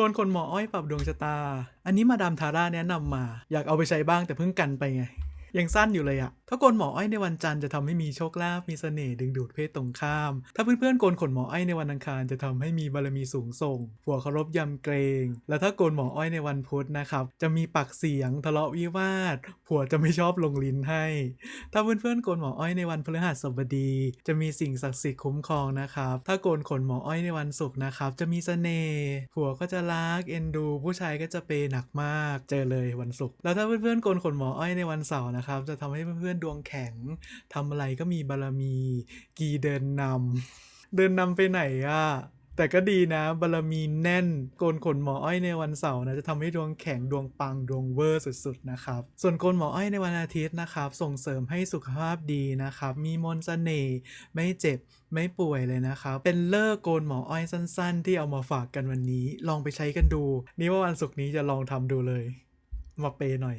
โกนคนหมออ้อยปรับดวงชะตา อันนี้มาดามทาร่าแนะนำมา อยากเอาไปใช้บ้างแต่เพิ่งกันไปไง ยังสั้นอยู่เลยอะ ถ้าโกนหมออ้อยในวันจันทร์จะทำให้มีโชคลาภมีเสน่ห์ดึงดูดเพศตรงข้าม ถ้าเพื่อนๆโกนขนหมออ้อยในวันอังคารจะทำให้มีบารมีสูงส่ง ผัวเคารพยำเกรง และถ้าโกนหมออ้อยในวันพุธนะครับ จะมีปากเสียงทะเลาะวิวาท ผัวจะไม่ชอบลงลิ้นให้ ถ้าเพื่อนๆโกนหมออ้อยในวันพฤหัสบดี จะมีสิ่งศักดิ์สิทธิ์คุ้มครองนะครับ ถ้าโกนขนหมออ้อยในวันศุกร์นะครับ จะมีเสน่ห์ผัวก็จะรักเอ็นดู ผู้ชายก็จะเปย์หนักมาก เจอเลยวันศุกร์แล้วถ้าเพื่อนๆโกนขนหมออ้อยในวันเสาร์นะครับจะทำให้เพื่อนดวงแข็งทำอะไรก็มีบารมี กีเดินนำเดินนำไปไหนอะแต่ก็ดีนะ บารมีแน่น โกนขนหมออ้อยในวันเสาร์นะจะทำให้ดวงแข็งดวงปังดวงเวอร์สุดๆนะครับ ส่วนโกนหมออ้อยในวันอาทิตย์นะครับ ส่งเสริมให้สุขภาพดีนะครับ มีมนต์เสน่ห์ไม่เจ็บไม่ป่วยเลยนะครับ เป็นเลิกโกนหมออ้อยสั้นๆ ที่เอามาฝากกันวันนี้ ลองไปใช้กันดู นี่ว่าวันศุกร์นี้จะลองทำดูเลย มาเปย์หน่อย